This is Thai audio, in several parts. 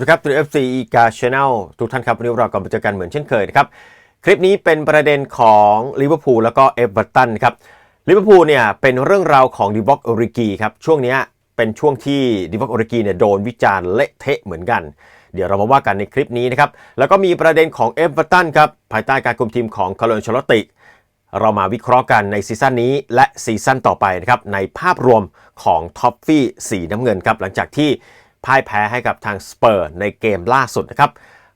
วัสดีครับตัว FC อีกาชแนลทุกท่านครับวันนี้เรากลับมาเจอกันเหมือนเช่นเคยนะครับ คลิปนี้เป็นประเด็นของลิเวอร์พูลแล้วก็เอเวอร์ตันครับลิเวอร์พูลเนี่ยเป็นเรื่องราวของดิวอกอริกีครับช่วงนี้เป็นช่วงที่ดิวอกอริกีเนี่ยโดนวิจารณ์เละเทะเหมือนกัน เดี๋ยวเรามาว่ากันในคลิปนี้นะครับแล้วก็มีประเด็นของเอเวอร์ตันครับภายใต้การคุมทีมของคาร์ลนชลอตติเรามาวิเคราะห์กันในซีซั่นนี้และซีซั่นต่อไปนะครับในภาพรวมของท็อปฟี่สีน้ำเงินครับหลังจากที่ พ่ายแพ้ให้กับทางสเปอร์ในเกมล่าสุดนะครับ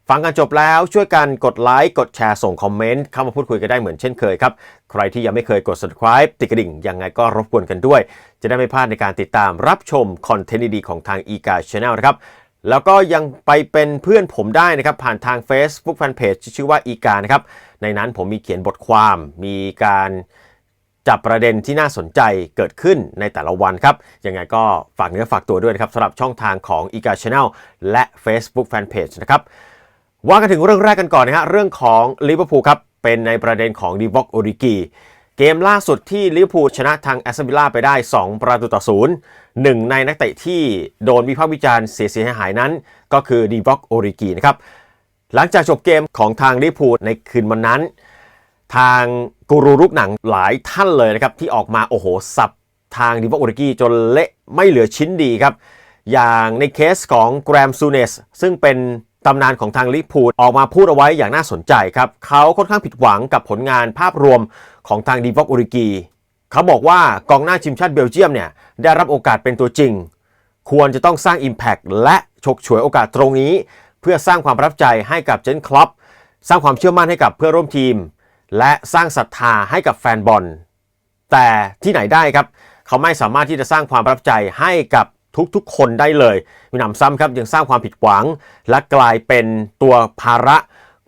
ฟังกันจบแล้วช่วยกันกดไลค์ กดแชร์ส่งคอมเมนต์เข้ามาพูดคุยกันได้เหมือนเช่นเคยครับ ใครที่ยังไม่เคยกด subscribe ติดกระดิ่งยังไงก็รบกวนกันด้วย จะได้ไม่พลาดในการติดตามรับชมคอนเทนต์ดีๆของทาง e g a Channel นะครับแล้วก็ยังไปเป็นเพื่อนผมได้นะครับ ผ่านทาง Facebook Fanpage ที่ชื่อว่า e g a นะครับ ในนั้นผมมีเขียนบทความมีการ จับประเด็นที่น่าสนใจเกิดขึ้นในแต่ละวันครับ ยังไงก็ฝากเนื้อฝากตัวด้วยนะครับสำหรับช่องทางของ e g a Channel และ Facebook Fanpage นะครับว่ากันถึงเรื่องแรกกันก่อนนะฮะเรื่องของลิเวอร์พูลครับ เป็นในประเด็นของดีวอกโอริกีเกมล่าสุดที่ลิเวอร์พูลชนะทางแอสตันวิลล่าไปได้ 2 ประตูต่อศูนย์หนึ่งในนักเตะที่โดนวิพากษ์วิจารณ์เสียหายนั้น ก็คือดีวอกโอริกีนะครับหลังจากจบเกมของทางลิเวอร์พูลในคืนวันนั้น ทางกูรูลูกหนังหลายท่านเลยนะครับ ที่ออกมาโอ้โห สับทางดิวอกโอริกีจนเละไม่เหลือชิ้นดีครับ อย่างในเคสของแกรมซูเนสซึ่งเป็นตำนานของทางลิเวอร์พูลออกมาพูดเอาไว้อย่างน่าสนใจครับ เขาค่อนข้างผิดหวังกับผลงานภาพรวมของทางดิวอกโอริกีเขาบอกว่ากองหน้าทีมชาติเบลเยียมเนี่ยได้รับโอกาสเป็นตัวจริง ควรจะต้องสร้าง Impact และฉกฉวยโอกาสตรงนี้ เพื่อสร้างความประทับใจให้กับเจนคลับสร้างความเชื่อมั่นให้กับเพื่อร่วมทีม และสร้างศรัทธาให้กับแฟนบอล แต่ที่ไหนได้ครับ เขาไม่สามารถที่จะสร้างความประทับใจให้กับทุกๆ คนได้เลยมีหนำซ้ำครับยังสร้างความผิดหวัง และกลายเป็นตัวภาระ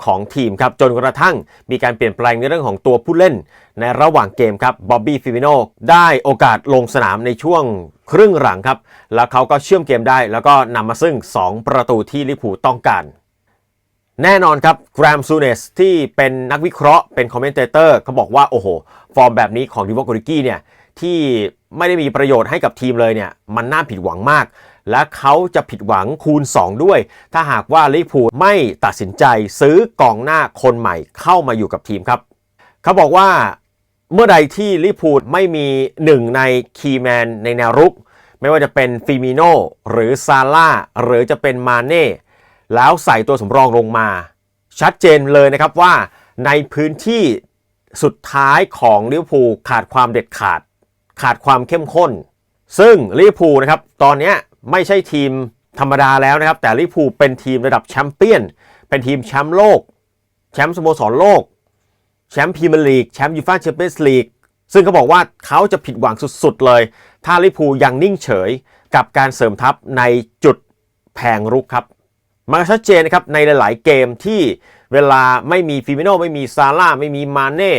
ของทีมครับจนกระทั่งมีการเปลี่ยนแปลงในเรื่องของตัวผู้เล่น ในระหว่างเกมครับบ๊อบบี้ฟิมิโนได้โอกาสลงสนามในช่วงครึ่งหลังครับ แล้วเขาก็เชื่อมเกมได้ แล้วก็นำมาซึ่ง 2 ประตูที่ลิเวอร์พูต้องการ แน่นอนครับแกรมซูเนสที่เป็นนักวิเคราะห์เป็นคอมเมนเตเตอร์เขาบอกว่า โอ้โห ฟอร์มแบบนี้ของดิวอกริกี้เนี่ย ที่ไม่ได้มีประโยชน์ให้กับทีมเลยเนี่ย มันน่าผิดหวังมาก และเขาจะผิดหวังคูณ 2 ด้วย ถ้าหากว่าลิพูไม่ตัดสินใจซื้อกองหน้าคนใหม่เข้ามาอยู่กับทีมครับ เขาบอกว่าเมื่อใดที่ลิเวอร์พูลไม่มีหนึ่งในคีแมนในแนวรุก ไม่ว่าจะเป็นฟิมิโนหรือซาร่าหรือจะเป็นมาเน่ แล้วใส่ตัวสำรองลงมา ชัดเจนเลยนะครับว่าในพื้นที่สุดท้ายของลิเวอร์พูลขาดความเด็ดขาด ขาดความเข้มข้น ซึ่งลิเวอร์พูลนะครับตอนนี้ไม่ใช่ทีมธรรมดาแล้วนะครับ แต่ลิเวอร์พูลเป็นทีมระดับแชมเปี้ยน เป็นทีมแชมป์โลก แชมป์สโมสรโลก แชมป์พรีเมียร์ลีก แชมป์ยูฟ่าแชมเปี้ยนส์ลีก ซึ่งเขาบอกว่าเขาจะผิดหวังสุดๆเลย ถ้าลิเวอร์พูลยังนิ่งเฉยกับการเสริมทัพในจุดแผงรุกครับ มันชัดเจนนะครับในหลาย ๆ เกมที่เวลาไม่มีฟิมิโนไม่มีซาร่าไม่มีมาเน่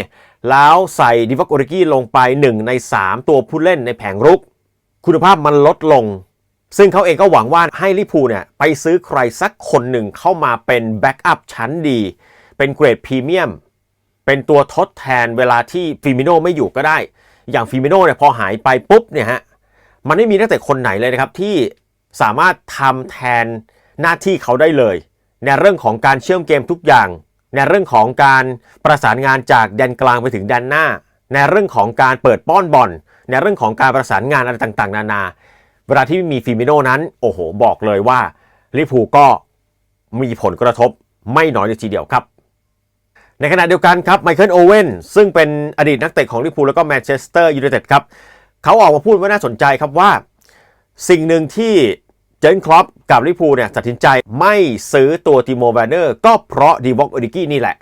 แล้วใส่ดิวอกโอริกี้ลงไป 1 ใน 3 ตัวผู้เล่นในแผงรุก คุณภาพมันลดลง ซึ่งเขาเองก็หวังว่าให้ลิพูเนี่ยไปซื้อใครสักคนหนึ่งเข้ามาเป็นแบ็กอัพชั้นดี เป็นเกรดพรีเมียม เป็นตัวทดแทนเวลาที่ฟิมิโนไม่อยู่ก็ได้ อย่างฟิมิโนเนี่ยพอหายไปปุ๊บเนี่ยฮะมันไม่มีนักเตะคนไหนเลยนะครับที่สามารถทำแทน หน้าที่เขาได้เลย ในเรื่องของการเชื่อมเกมทุกอย่าง ในเรื่องของการประสานงานจากแดนกลางไปถึงแดนหน้า ในเรื่องของการเปิดป้อนบอลในเรื่องของการประสานงานอะไรต่างๆ นานา เวลาที่มีฟิมิโนนั้น โอ้โห บอกเลยว่าลิเวอร์พูก็มีผลกระทบไม่น้อยเลยทีเดียวครับ ในขณะเดียวกันครับไมเคิลโอเวนซึ่งเป็นอดีตนักเตะของลิเวอร์พูแล้วก็แมนเชสเตอร์ยูไนเต็ดครับ เขาออกมาพูดว่าน่าสนใจครับว่า สิ่งหนึ่งที่ เจนครอปกับลิพูเนี่ยตัดสินใจไม่ซื้อตัวติโมแวนเนอร์ก็เพราะดีวอกโอริกี้นี่แหละ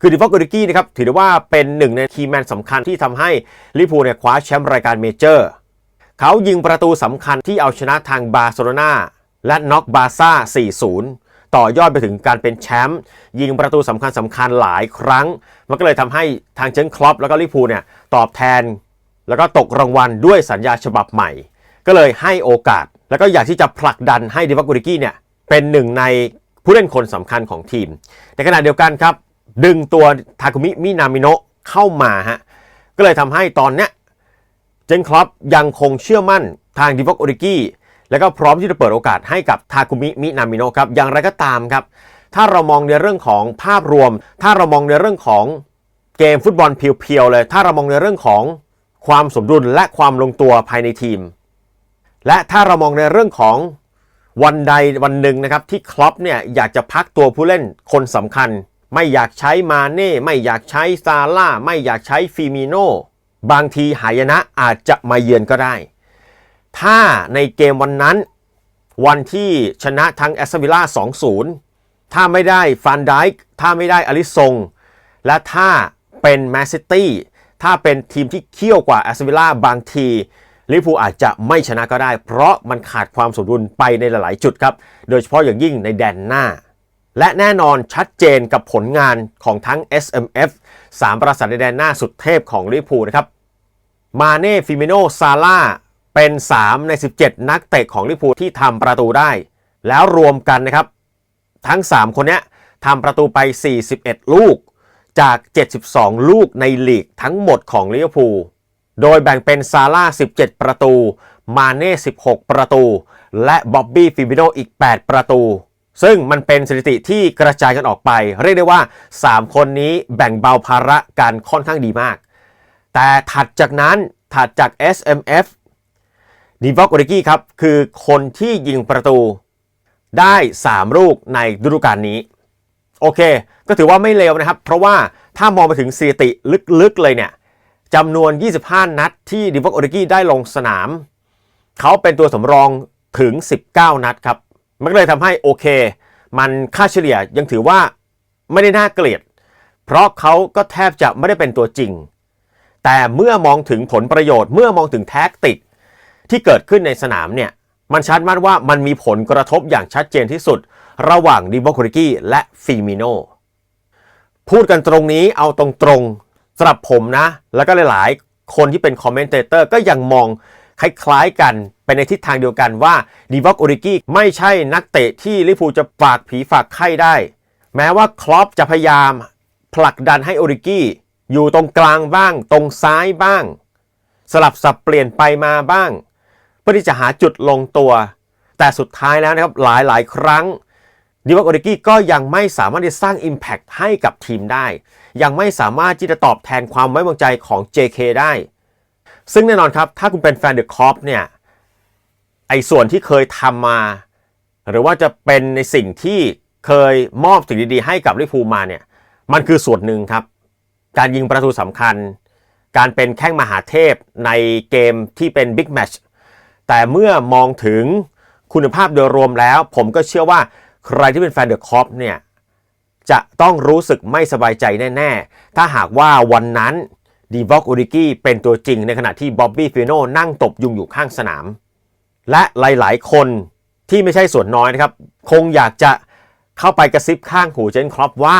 คือดีวอกโอริกี้นะครับถือได้ว่าเป็นหนึ่งในคีย์แมนสำคัญที่ทำให้ลิพูเนี่ยคว้าแชมป์รายการเมเจอร์เขายิงประตูสำคัญที่เอาชนะทางบาร์เซโลนาและน็อกบาซ่า 4-0ต่อยอดไปถึงการเป็นแชมป์ยิงประตูสำคัญสำคัญหลายครั้ง มันก็เลยทำให้ทางเจนครอปแล้วก็ลิพูเนี่ยตอบแทน แล้วก็ตกรางวัลด้วยสัญญาฉบับใหม่ ก็เลยให้โอกาส แล้วก็อยากที่จะผลักดันให้ดิวักกุริกี้เนี่ยเป็นหนึ่งในผู้เล่นคนสำคัญของทีม ในขณะเดียวกันครับ ดึงตัวทาคุมิมินามิโนะเข้ามาฮะก็เลยทำให้ตอนเนี้ยเจนครอปยังคงเชื่อมั่นทางดิวักโอริกี้แล้วก็พร้อมที่จะเปิดโอกาสให้กับทาคุมิมินามิโนะครับ อย่างไรก็ตามครับ ถ้าเรามองในเรื่องของภาพรวม ถ้าเรามองในเรื่องของเกมฟุตบอลเพียวๆเลย ถ้าเรามองในเรื่องของความสมดุลและความลงตัวภายในทีม และถ้าเรามองในเรื่องของวันใดวันหนึ่งนะครับที่คลอปเนี่ยอยากจะพักตัวผู้เล่นคนสำคัญ ไม่อยากใช้มาเน่ไม่อยากใช้ซาร่าไม่อยากใช้ฟิมิโนบางทีหายนะอาจจะมาเยือนก็ได้ ถ้าในเกมวันนั้น วันที่ชนะทั้งแอสตันวิลล่า2-0 ถ้าไม่ได้ฟานไดค์ถ้าไม่ได้อลิซง และถ้าเป็นแมนซิตี้ถ้าเป็นทีมที่เขี้ยวกว่าแอสตันวิลล่าบางที ลิเวอร์พูลอาจจะไม่ชนะก็ได้ เพราะมันขาดความสมดุลไปในหลาย ๆ จุดครับ โดยเฉพาะอย่างยิ่งในแดนหน้า และแน่นอนชัดเจนกับผลงานของทั้ง SMF 3 ประสานในแดนหน้าสุดเทพของลิเวอร์พูลนะครับมาเน่ฟิเมโนซาร่าเป็น 3 ใน 17 นักเตะของลิเวอร์พูลที่ทำประตูได้ แล้วรวมกันนะครับ ทั้ง 3 คนนี้ทำประตูไป 41 ลูกจาก 72 ลูกในลีกทั้งหมดของลิเวอร์พูล โดยแบ่งเป็นซาร่า 17 ประตู มาเน่ 16 ประตู และบ๊อบบี้ฟิมิโนอีก 8 ประตู ซึ่งมันเป็นสถิติที่กระจายกันออกไป เรียกได้ว่า 3 คนนี้แบ่งเบาภาระกันค่อนข้างดีมาก แต่ถัดจากนั้นถัดจาก SMF ดีวอกอริกี้ครับ คือคนที่ยิงประตูได้ 3 ลูกในฤดูกาลนี้ โอเค ก็ถือว่าไม่เลวนะครับ เพราะว่าถ้ามองไปถึงสถิติลึกๆเลยเนี่ย จำนวน 25 นัดที่ดิวอกโอริกี้ได้ลงสนาม เขาเป็นตัวสำรองถึง 19 นัดครับ มันก็เลยทำให้โอเค มันค่าเฉลี่ยยังถือว่าไม่ได้น่าเกลียด เพราะเขาก็แทบจะไม่ได้เป็นตัวจริง แต่เมื่อมองถึงผลประโยชน์ เมื่อมองถึงแท็กติกที่เกิดขึ้นในสนามเนี่ย มันชัดมากว่ามันมีผลกระทบอย่างชัดเจนที่สุด ระหว่างดิบอคริกี้และฟิมิโนพูดกันตรงนี้เอาตรงๆ สำหรับผมนะ แล้วก็หลายๆ คนที่เป็นคอมเมนเตอร์ก็ยังมองคล้ายๆกันไปในทิศทางเดียวกันว่าดีวอกโอริกี้ไม่ใช่นักเตะที่ลิเวอร์พูจะฝากผีฝากไข้ได้ แม้ว่าคลอปจะพยายามผลักดันให้โอริกี้อยู่ตรงกลางบ้าง ตรงซ้ายบ้าง สลับสับเปลี่ยนไปมาบ้าง เพื่อที่จะหาจุดลงตัว แต่สุดท้ายแล้วนะครับหลายๆ ครั้งดิวอกโอริกี้ก็ยังไม่สามารถที่จะสร้าง Impact ให้กับทีมได้ ยังไม่สามารถที่จะตอบแทนความไว้วางใจของ JK ได้ ซึ่งแน่นอนครับถ้าคุณเป็นแฟนเดอะคอปเนี่ยไอ้ส่วนที่เคยทำมา หรือว่าจะเป็นในสิ่งที่เคยมอบสิ่งดีๆ ให้กับลิเวอร์พูมาเนี่ยมันคือส่วนหนึ่งครับ การยิงประตูสำคัญ การเป็นแข้งมหาเทพในเกมที่เป็นบิ๊กแมชแต่เมื่อมองถึงคุณภาพโดยรวมแล้ว ผมก็เชื่อว่าใครที่เป็นแฟนเดอะคอปเนี่ย จะต้องรู้สึกไม่สบายใจแน่ ๆ ถ้าหากว่าวันนั้นดีวอกอูริกี้เป็นตัวจริงในขณะที่บ๊อบบี้ฟิโนนั่งตบยุงอยู่ข้างสนาม และหลายๆ คนที่ไม่ใช่ส่วนน้อยนะครับ คงอยากจะเข้าไปกระซิบข้างหูเจนครอปว่า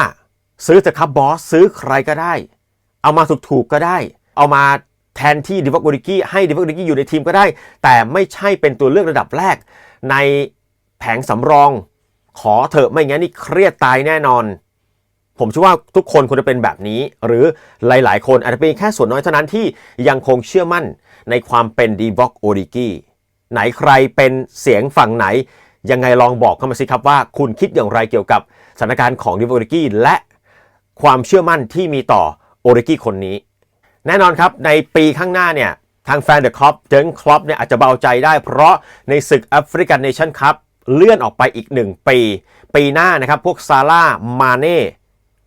ซื้อเถอะครับบอส ซื้อใครก็ได้ เอามาถูกๆก็ได้ เอามาแทนที่ดิวอกอูริกี้ให้ดิวอกอูริกี้อยู่ในทีมก็ได้ แต่ไม่ใช่เป็นตัวเลือกระดับแรก ในแผงสำรอง ขอเถอะไม่งั้นนี่เครียดตายแน่นอน ผมเชื่อว่าทุกคนควรจะเป็นแบบนี้ หรือหลายๆ คนอาจจะเป็นแค่ส่วนน้อยเท่านั้นที่ยังคงเชื่อมั่นในความเป็นดีบ็อกโอริกี้ไหนใครเป็นเสียงฝั่งไหน ยังไงลองบอกเข้ามาสิครับว่าคุณคิดอย่างไรเกี่ยวกับสถานการณ์ของดีบ็อกโอริกี้และความเชื่อมั่นที่มีต่อโอริกี้คนนี้ แน่นอนครับในปีข้างหน้าเนี่ย ทางแฟนเดอะครอปเจนครอปเนี่ยอาจจะเบาใจได้เพราะในศึกแอฟริกันเนชั่นคัพ เลื่อนออกไปอีก 1 ปี ปีหน้านะครับพวกซาร่ามาเน่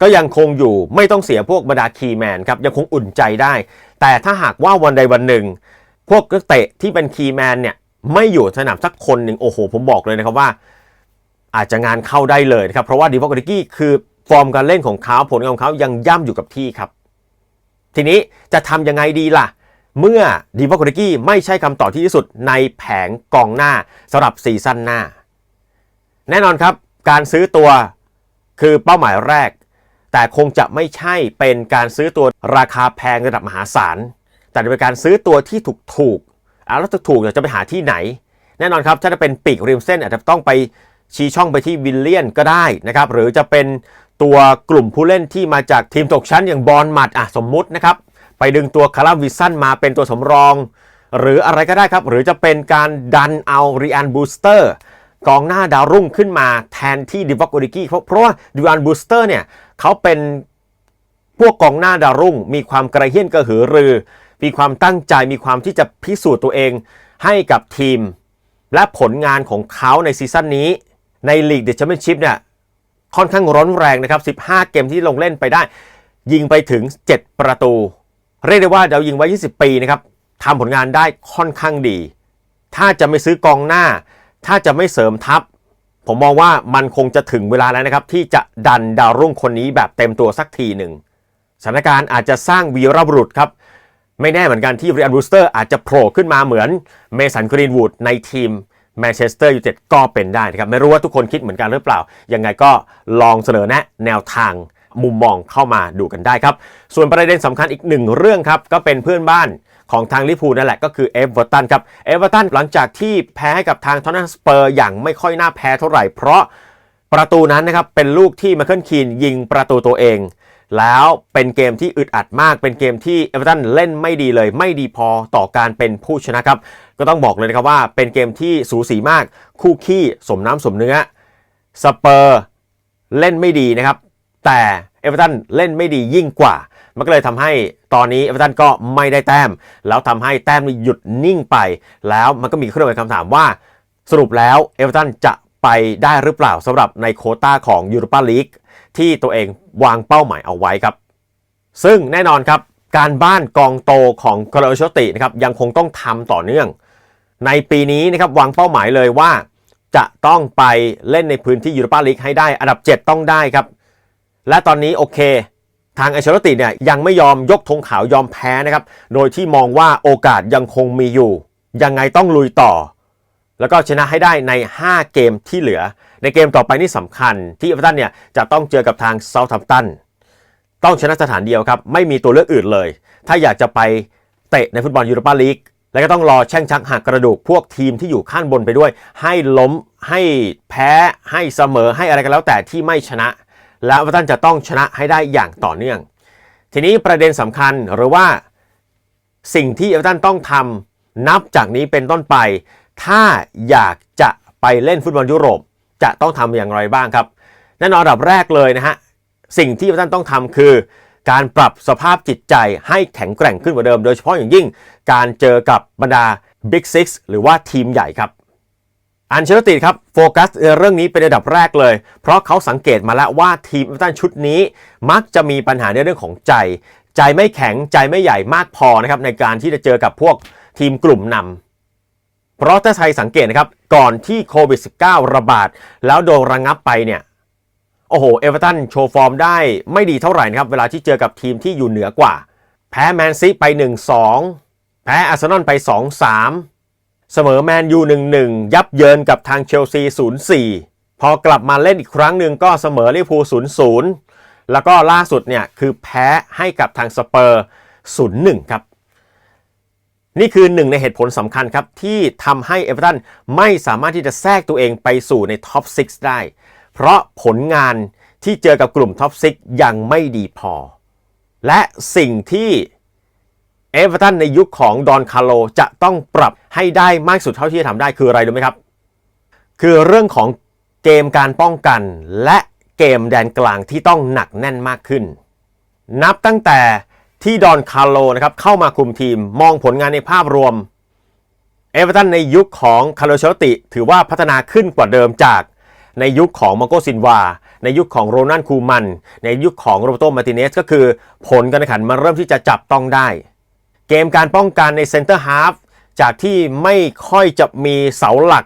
ก็ยังคงอยู่ไม่ต้องเสียพวกบรรดาคีแมนครับยังคงอุ่นใจได้ แต่ถ้าหากว่าวันใดวันหนึ่ง พวกนักเตะที่เป็นคีย์แมนเนี่ยไม่อยู่สนามสักคนหนึ่งโอ้โห ผมบอกเลยนะครับว่า อาจจะงานเข้าได้เลยครับ เพราะว่าดีวอกริกี้คือฟอร์มการเล่นของเขาผลงานของเขายังย่ำอยู่กับที่ครับ ทีนี้จะทำยังไงดีล่ะ เมื่อดีวอกริกี้ไม่ใช่คำตอบที่ที่สุดในแผงกองหน้าสำหรับซีซั่นหน้า แน่นอนครับ การซื้อตัวคือเป้าหมายแรก แต่คงจะไม่ใช่เป็นการซื้อตัวราคาแพงระดับมหาศาล แต่เป็นการซื้อตัวที่ถูกถูกๆอะแล้วถูกๆเนี่ยจะไปหาที่ไหน แน่นอนครับถ้าจะเป็นปีกริมเส้นอาจจะต้องไปชี้ช่องไปที่วิลเลียนก็ได้นะครับหรือจะเป็นตัวกลุ่มผู้เล่นที่มาจากทีมตกชั้นอย่างบอลมัดอะสมมุตินะครับไปดึงตัวคาราวิสันมาเป็นตัวสำรอง หรืออะไรก็ได้ครับ หรือจะเป็นการดันเอาริอันบูสเตอร์ กองหน้าดาวรุ่งขึ้นมาแทนที่ดิวอกโอริกี้เพราะเพราะว่าดิอันบูสเตอร์เนี่ยเขาเป็นพวกกองหน้าดาวรุ่ง มีความกระเฮี้ยนกระหือรือ มีความตั้งใจมีความที่จะพิสูจน์ตัวเองให้กับทีม และผลงานของเขาในซีซั่นนี้ ในลีกเดอะแชมเปี้ยนชิพเนี่ยค่อนข้างร้อนแรงนะครับ 15 เกมที่ลงเล่นไปได้ ยิงไปถึง 7 ประตู เรียกได้ว่าดาวยิงไว้ 20 ปีนะครับทำผลงานได้ค่อนข้างดี ถ้าจะไม่ซื้อกองหน้า ถ้าจะไม่เสริมทัพ ผมมองว่ามันคงจะถึงเวลาแล้วนะครับ ที่จะดันดาวรุ่งคนนี้แบบเต็มตัวสักทีหนึ่งสถานการณ์อาจจะสร้างวีรบุรุษครับ ไม่แน่เหมือนกันที่เรียนบูสเตอร์อาจจะโผล่ขึ้นมาเหมือนเมสันกรีนวูดในทีมแมนเชสเตอร์ยูไนเต็ดก็เป็นได้นะครับ ไม่รู้ว่าทุกคนคิดเหมือนกันหรือเปล่า ยังไงก็ลองเสนอแนะแนวทางมุมมองเข้ามาดูกันได้ครับ ส่วนประเด็นสำคัญอีกหนึ่งเรื่องครับ ก็เป็นเพื่อนบ้าน ของทางลิพูนั่นแหละก็คือเอเวอร์ตันครับเอเวอร์ตันหลังจากที่แพ้ให้กับทางทอนนัสเปอร์อย่างไม่ค่อยน่าแพ้เท่าไหร่ เพราะประตูนั้นนะครับเป็นลูกที่มาเคิลคีนยิงประตูตัวเอง แล้วเป็นเกมที่อึดอัดมาก เป็นเกมที่เอเวอร์ตันเล่นไม่ดีเลย ไม่ดีพอต่อการเป็นผู้ชนะครับ ก็ต้องบอกเลยนะครับว่าเป็นเกมที่สูสีมากคู่ขี้สมน้ำสมเนื้อสเปอร์เล่นไม่ดีนะครับ แต่เอเวอร์ตันเล่นไม่ดียิ่งกว่า มันก็เลยทำให้ตอนนี้เอเวอร์ตันก็ไม่ได้แต้ม แล้วทำให้แต้มหยุดนิ่งไป แล้วมันก็มีเครื่องหมายคำถามว่า สรุปแล้วเอเวอร์ตันจะไปได้หรือเปล่าสำหรับในโคต้าของยูโรปาลีกที่ตัวเองวางเป้าหมายเอาไว้ครับ ซึ่งแน่นอนครับการบ้านกองโตของคาร์โลชตินะครับยังคงต้องทำต่อเนื่อง ในปีนี้นะครับวางเป้าหมายเลยว่า จะต้องไปเล่นในพื้นที่ยูโรปาลีกให้ได้อันดับ 7 ต้องได้ครับ และตอนนี้โอเค ทางไอเชลติเนี่ยยังไม่ยอมยกธงขาวยอมแพ้นะครับ โดยที่มองว่าโอกาสยังคงมีอยู่ ยังไงต้องลุยต่อ แล้วก็ชนะให้ได้ใน 5 เกมที่เหลือ ในเกมต่อไปนี่สำคัญ ที่เอเวอร์ตันเนี่ยจะต้องเจอกับทางเซาท์แฮมตันต้องชนะสถานเดียวครับ ไม่มีตัวเลือกอื่นเลย ถ้าอยากจะไปเตะในฟุตบอลยูโรปาลีกแล้วก็ต้องรอแช่งชักหักกระดูกพวกทีมที่อยู่ข้างบนไปด้วย ให้ล้มให้แพ้ให้เสมอให้อะไรกันแล้วแต่ที่ไม่ชนะ แล้วเอเวอร์ตันจะต้องชนะให้ได้อย่างต่อเนื่อง ทีนี้ประเด็นสำคัญหรือว่าสิ่งที่เอเวอร์ตันต้องทำนับจากนี้เป็นต้นไป ถ้าอยากจะไปเล่นฟุตบอลยุโรป จะต้องทำอย่างไรบ้างครับ แน่นอนอันดับแรกเลยนะฮะสิ่งที่เอเวอร์ตันต้องทำคือการปรับสภาพจิตใจให้แข็งแกร่งขึ้นกว่าเดิม โดยเฉพาะอย่างยิ่งการเจอกับบรรดา Big Six หรือว่าทีมใหญ่ครับ อันเชลติครับโฟกัสเรื่องนี้เป็นระดับแรกเลย เพราะเขาสังเกตมาแล้วว่าทีมเอเวอร์ตันชุดนี้ มักจะมีปัญหาในเรื่องของใจ ใจไม่แข็งใจไม่ใหญ่มากพอนะครับในการที่จะเจอกับพวกทีมกลุ่มนำเพราะถ้าใครสังเกตนะครับก่อนที่โควิด -19 ระบาด แล้วโดนระงงับไปเนี่ยโอ้โหเอเวอร์ตันโชว์ฟอร์มได้ไม่ดีเท่าไหร่นะครับเวลาที่เจอกับทีมที่อยู่เหนือกว่า แพ้แมนซีไป 1-2 แพ้อาร์เซนอลไป 2-3 เสมอแมนยู1-1 ยับเยินกับทางเชลซี 0-4 พอกลับมาเล่นอีกครั้งหนึ่งก็เสมอลิเวอร์พูล0-0 แล้วก็ล่าสุดเนี่ยคือแพ้ให้กับทางสเปอร์ 0-1 ครับ นี่คือหนึ่งในเหตุผลสำคัญครับ ที่ทำให้เอเวอร์ตันไม่สามารถที่จะแทรกตัวเองไปสู่ในท็อป 6 ได้ เพราะผลงานที่เจอกับกลุ่มท็อป 6 ยังไม่ดีพอ และสิ่งที่ เอเวอร์ตันในยุคของดอนคาร์โลจะต้องปรับให้ได้มากสุดเท่าที่จะทำได้คืออะไรรู้ไหมครับ คือเรื่องของเกมการป้องกันและเกมแดนกลางที่ต้องหนักแน่นมากขึ้น นับตั้งแต่ที่ดอนคาร์โลนะครับเข้ามาคุมทีมมองผลงานในภาพรวม เอเวอร์ตันในยุคของคาร์โลเชลติ ถือว่าพัฒนาขึ้นกว่าเดิมจากในยุคของมาโกซินวา ในยุคของโรนันคูมัน ในยุคของโรเบโตมาติเนสก็คือผลการแข่งขันมันเริ่มที่จะจับต้องได้ เกมการป้องกันในเซนเตอร์ฮาฟจากที่ไม่ค่อยจะมีเสาหลัก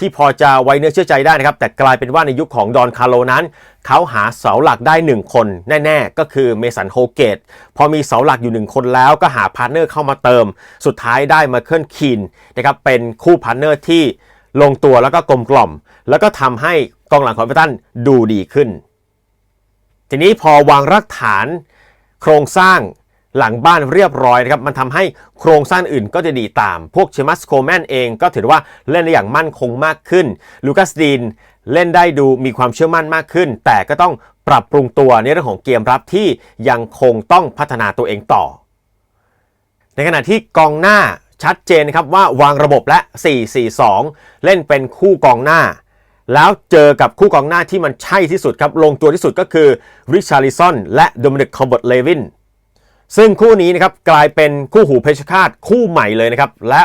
ที่พอจะไว้เนื้อเชื่อใจได้นะครับ แต่กลายเป็นว่าในยุคของดอนคาร์โลนั้น เขาหาเสาหลักได้ 1 คนแน่ ๆ ก็คือเมสันโฮเกต พอมีเสาหลักอยู่ 1 คนแล้วก็หาพาร์ทเนอร์เข้ามาเติม สุดท้ายได้มาเคิลคีนนะครับเป็นคู่พาร์ทเนอร์ที่ลงตัวแล้วก็กลมกล่อม แล้วก็ทำให้กองหลังของเอเวอร์ตันดูดีขึ้น ทีนี้พอวางรากฐาน โครงสร้าง หลังบ้านเรียบร้อยนะครับมันทำให้โครงสร้างอื่นก็จะดีตาม พวกเชมัสโคแมนเองก็ถือว่าเล่นได้อย่างมั่นคงมากขึ้น ลูคัสดีนเล่นได้ดูมีความเชื่อมั่นมากขึ้น แต่ก็ต้องปรับปรุงตัวในเรื่องของเกมรับที่ยังคงต้องพัฒนาตัวเองต่อ ในขณะที่กองหน้าชัดเจนนะครับว่าวางระบบและ 4-4-2 เล่นเป็นคู่กองหน้า แล้วเจอกับคู่กองหน้าที่มันใช่ที่สุดครับลงตัวที่สุดก็คือริชาริซอนและโดมินิกคอร์บอตเลวิน ซึ่งคู่นี้นะครับกลายเป็นคู่หูเพชรฆาตคู่ใหม่เลยนะครับและ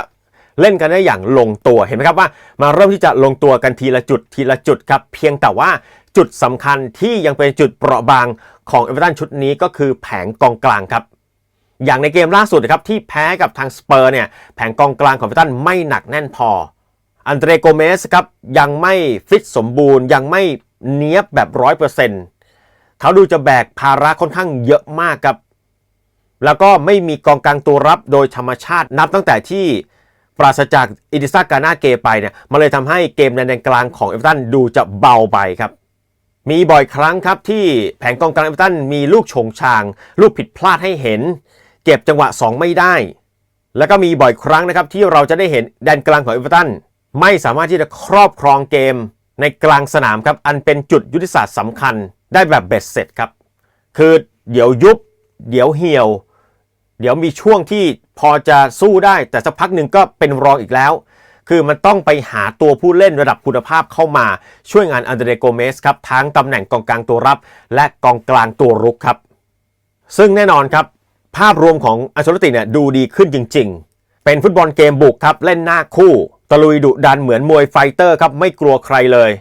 เล่นกันได้อย่างลงตัวเห็นไหมครับว่า มาเริ่มที่จะลงตัวกันทีละจุดทีละจุดครับเพียงแต่ว่าจุดสำคัญที่ยังเป็นจุดเปราะบางของเอเวอเรตันชุดนี้ก็คือแผงกองกลางครับอย่างในเกมล่าสุดนะครับที่แพ้กับทางสเปอร์เนี่ยแผงกองกลางของเอเวอเรตันไม่หนักแน่นพอ อันเดรโกเมสครับยังไม่ฟิตสมบูรณ์ ยังไม่เนี้ยบแบบร้อยเปอร์เซ็นต์เขาดูจะแบกภาระค่อนข้างเยอะมากครับ แล้วก็ไม่มีกองกลางตัวรับโดยธรรมชาตินับตั้งแต่ที่ปราศจากอิดิซากานาเกไปเนี่ยมันเลยทำให้เกมในแดนกลางของเอเวอเรตันดูจะเบาไปครับ มีบ่อยครั้งครับที่แผงกองกลางเอเวอเรตันมีลูกโฉงชาง ลูกผิดพลาดให้เห็น เก็บจังหวะ 2 ไม่ได้ แล้วก็มีบ่อยครั้งนะครับที่เราจะได้เห็นแดนกลางของเอเวอเรตันไม่สามารถที่จะครอบครองเกมในกลางสนามครับอันเป็นจุดยุทธศาสตร์สำคัญได้แบบเบ็ดเสร็จครับ คือเดี๋ยวยุบ เดี๋ยวเหี่ยว เดี๋ยวมีช่วงที่พอจะสู้ได้ แต่สักพักหนึ่งก็เป็นรองอีกแล้ว คือมันต้องไปหาตัวผู้เล่นระดับคุณภาพเข้ามาช่วยงานอันเดรโกเมสครับทั้งตำแหน่งกองกลางตัวรับ และกองกลางตัวรุกครับ ซึ่งแน่นอนครับ ภาพรวมของอัลเชลติเนี่ยดูดีขึ้นจริง ๆ เป็นฟุตบอลเกมบุกครับเล่นหน้าคู่ตะลุยดุดันเหมือนมวยไฟเตอร์ครับไม่กลัวใครเลย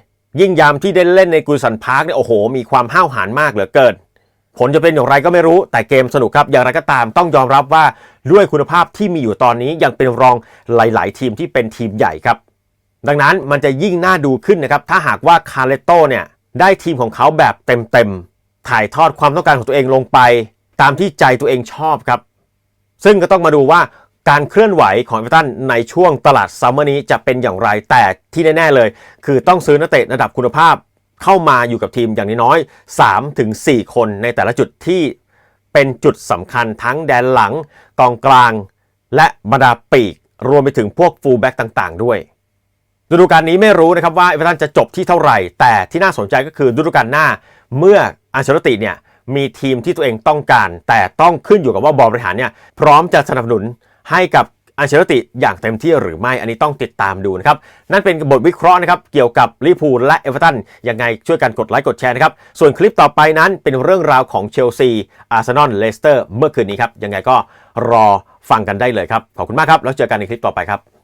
ยิ่งยามที่ได้เล่นในกุสันพาร์คเนี่ยโอ้โห มีความห้าวหาญมากเหลือเกิน ผลจะเป็นอย่างไรก็ไม่รู้แต่เกมสนุกครับ อย่างไรก็ตามต้องยอมรับว่าด้วยคุณภาพที่มีอยู่ตอนนี้ยังเป็นรองหลาย ๆ ทีมที่เป็นทีมใหญ่ครับ ดังนั้นมันจะยิ่งน่าดูขึ้นนะครับ ถ้าหากว่าคาร์เลโตเนี่ยได้ทีมของเขาแบบเต็ม ๆ ถ่ายทอดความต้องการของตัวเองลงไป ตามที่ใจตัวเองชอบครับ ซึ่งก็ต้องมาดูว่าการเคลื่อนไหวของเอเวอเรตันในช่วงตลาดซัมเมอร์นี้จะเป็นอย่างไรแต่ที่แน่ ๆ เลย คือต้องซื้อนักเตะระดับคุณภาพ เข้ามาอยู่กับทีมอย่างน้อยๆ3-4คนในแต่ละจุดที่เป็นจุดสำคัญทั้งแดนหลังกองกลาง และบรรดาปีก รวมไปถึงพวกฟูลแบ็กต่างๆ ด้วย ฤดูกาลนี้ไม่รู้นะครับว่าเอเวอเรนจะจบที่เท่าไหร่ แต่ที่น่าสนใจก็คือฤดูกาลหน้าเมื่ออันเชลติเนี่ยมีทีมที่ตัวเองต้องการ แต่ต้องขึ้นอยู่กับว่าบอร์ดบริหารเนี่ยพร้อมจะสนับสนุนให้กับ อันเชลติอย่างเต็มที่หรือไม่อันนี้ต้องติดตามดูนะครับ นั่นเป็นบทวิเคราะห์นะครับ เกี่ยวกับลิพูลและเอเวอเรตันยังไงช่วยกันกดไลค์กดแชร์นะครับ ส่วนคลิปต่อไปนั้นเป็นเรื่องราวของเชลซีอาร์เซนอลเลสเตอร์เมื่อคืนนี้ครับ ยังไงก็รอฟังกันได้เลยครับ ขอบคุณมากครับ แล้วเจอกันในคลิปต่อไปครับ